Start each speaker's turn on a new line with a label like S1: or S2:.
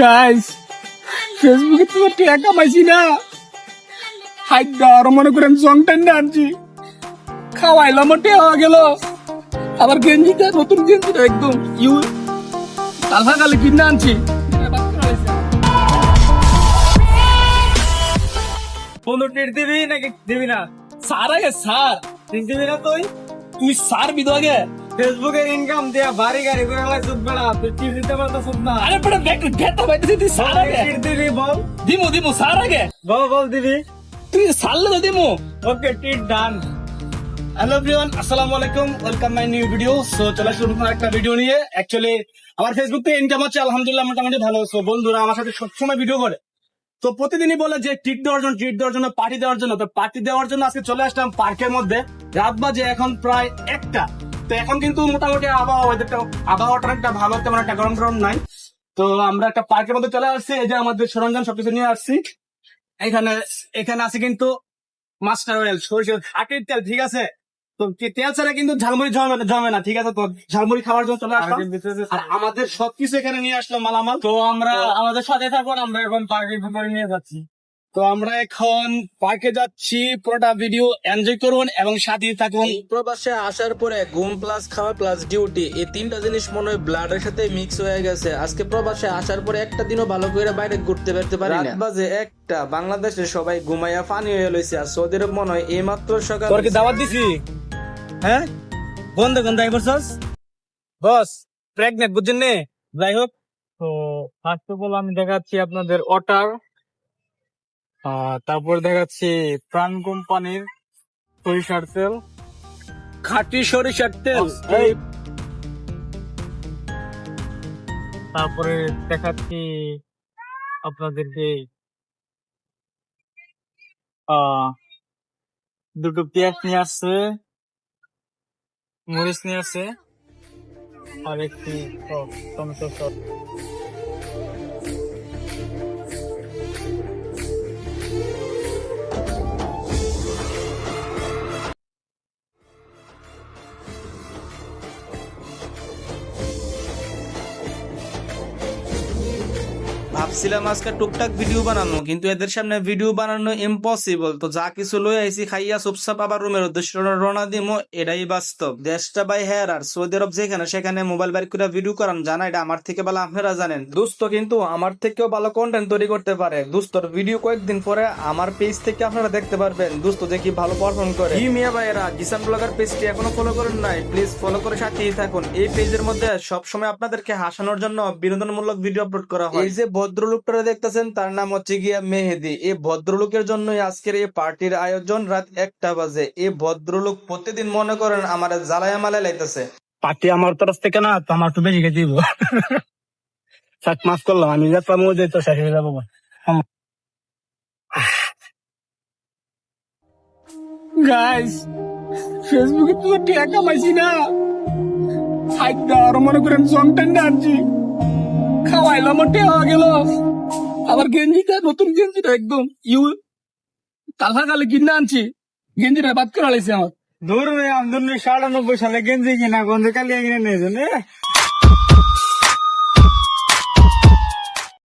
S1: Guys ফেসবুকে তো টাকা কামাইছি না। হাইডা আর মনে করেন জং টেন আনছি। খাওয়াইলাম টেয়া গেল। আবার গেঞ্জিটা নতুন গেঞ্জিটা একদম ইউ কালফা কালে কিনে আনছি।
S2: বন্ধু টিট দিবি নাকি দিবি না?
S1: সার আগে সার
S2: দিবি না তুই?
S1: তুই সার বিধো আগে
S2: ফেসবুকে ইনকাম দিয়া বাড়ি গাড়ি করে গেলে সুদ বেড়া তুই টিট দিতে পারতো না।
S1: আরে তুই সার আগে।
S2: দিবি বল।
S1: দিমু দিমু সার আগে।
S2: বল বল দিবি।
S1: তুই সারলে তো দিমু।
S2: ওকে টিট ডান
S1: হ্যালো এভরিওয়ান আসসালামু আলাইকুম welcome my new video so চলে নতুন একটা ভিডিও নিয়ে। অ্যাকচুয়ালি আমার ফেসবুক থেকে ইনকাম হচ্ছে আলহামদুলিল্লাহ মোটামুটি ভালো। সো বন্ধুরা আমার সাথে সবসময় ভিডিও করে। তো প্রতিদিনই বলে যে ট্রিট দেওয়ার জন্য ট্রিট দেওয়ার জন্য পার্টি দেওয়ার জন্য। তো পার্টি দেওয়ার জন্য আজকে চলে আসলাম পার্কের মধ্যে। রাত বাজে এখন প্রায় একটা। তো এখন কিন্তু মোটামুটি আবহাওয়া ওয়েদারটা আবহাওয়াটা একটা ভালো তেমন একটা গরম গরম নাই। তো আমরা একটা পার্কের মধ্যে চলে আসছি এই যে আমাদের সরঞ্জাম সবকিছু নিয়ে আসছি। এখানে এখানে আছে কিন্তু মাস্টার অয়েল সরিষার খাটির তেল ঠিক আছে? তো তেল ছাড়া কিন্তু ঝালমুড়ি জমে না জমে না ঠিক আছে? তো ঝালমুড়ি খাওয়ার জন্য চলে আসলাম। আর আমাদের সবকিছু এখানে নিয়ে আসলাম মালামাল।
S2: তো আমরা আমাদের সাথে থাকুন আমরা এখন পার্কের ভিতরে নিয়ে যাচ্ছি।
S1: তো আমরা এখন পার্কে যাচ্ছি পুরোটা ভিডিও এনজয় করুন এবং সাথে থাকুন।
S3: প্রবাসে আসার পরে ঘুম প্লাস খাওয়া প্লাস ডিউটি এই তিনটা জিনিস মনে হয় ব্লাডের সাথে মিক্স হয়ে গেছে। আজকে প্রবাসে আসার পরে একটা দিনও ভালো করে বাইরে ঘুরতে পারতে পারি না। বাজে একটা বাংলাদেশে সবাই ঘুমাইয়া পানি হয়ে লইছে আর সৌদি আরব মনে হয় এই মাত্র সকাল
S2: তোর কি দাওয়াত দিছি? হ্যাঁ? বন্ধ কোন দায় বসস বস প্রেগনেন্ট বুঝছেন নে? যাই হোক তো ফার্স্ট অফ অল আমি দেখাচ্ছি আপনাদের ওয়াটার তারপর দেখাচ্ছি প্রাণ কোম্পানির সরিষার তেল।
S1: খাঁটি সরিষার তেল।
S2: তারপরে দেখাচ্ছি আপনাদেরকে দুটো পেঁয়াজ নিয়ে আসছে মরিচ নিয়ে আসছে আর একটি টমেটো সস।
S3: ভাবছিলাম আজকে টুকটাক ভিডিও বানানো, কিন্তু এদের সামনে ভিডিও বানানো ইম্পসিবল তো যা কিছু লই আইছি, খাইয়া চুপচাপ আবার রুমের উদ্দেশ্য রওনা দিমো, এটাই বাস্তব। দেশটা বাই হেয়ার আর সৌদি আরব যেখানে সেখানে মোবাইল বাইর করে ভিডিও করান, জানা এটা আমার থেকে ভালো আপনারা জানেন। দোস্ত, কিন্তু আমার থেকেও ভালো কন্টেন্ট তৈরি করতে পারে। দোস্তর ভিডিও কয়েকদিন পরে আমার পেজ থেকে আপনারা দেখতে পারবেন। দোস্ত, যে কি ভালো পারফর্ম করে। হি মিয়া ভাইয়েরা জিসান ব্লগার পেজটি এখনও ফলো করেন নাই। প্লিজ ফলো করে সাথেই থাকুন। এই পেজের মধ্যে সবসময় আপনাদেরকে হাসানোর জন্য বিনোদনমূলক ভিডিও আপলোড করা হয়। এই যে ভদ্রলোকটা দেখতেছেন, তার নাম হচ্ছে গিয়া মেহেদি। এই ভদ্রলোকের জন্যই আজকের এই পার্টির আয়োজন রাত একটা বাজে। এই ভদ্রলোক প্রতিদিন মনে করেন আমার জ্বালায় মালায় লাইতেছে।
S1: পার্টি আমার তরফ থেকে না, তো আমার একটু বেশি দিব। সাত মাস করলাম, আমি যাত্রা মজে তো শেষ হয়ে যাব। গাইস ফেসবুকে তো টাকা কামাইছি না। হাইডা আর মনে করেন জং টেন খাওয়াইলাম টেয়া গেল। আবার গেঞ্জিটা, নতুন গেঞ্জিটা একদম, ইউ কালফা কালে কিনে আনছি। গেঞ্জিটা বাদ করে আলাইছে আমার।
S2: দূর আমদুনি সাতানব্বই সালে গেঞ্জি কিনা, গন্ধে কালিয়া কিনে নিয়েছেন